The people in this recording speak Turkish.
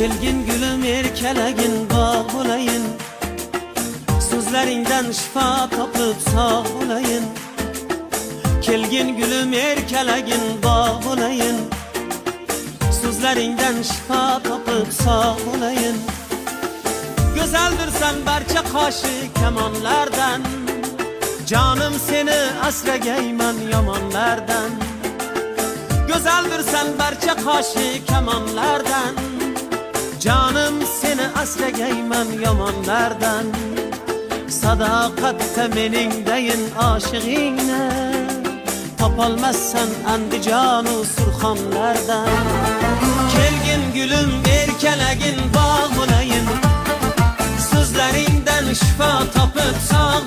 Kelgin gülüm erkelegin bağ olayın Sözlerinden şifa tapıp sağ olayın Kelgin gülüm erkelegin bağ olayın Sözlerinden şifa tapıp sağ olayın Güzeldir sen berçe kaşı kemanlardan. Canım seni esregeymen yamanlardan. Güzeldir sen berçe kaşı kemanlardan Canım seni esregeymen yamanlardan Sadakat temenin deyin aşığine Tapalmazsan andicanu surxanlardan Kelgin gülüm erkelegin bağ bulayın Sözlerinden şifa tapıp sağ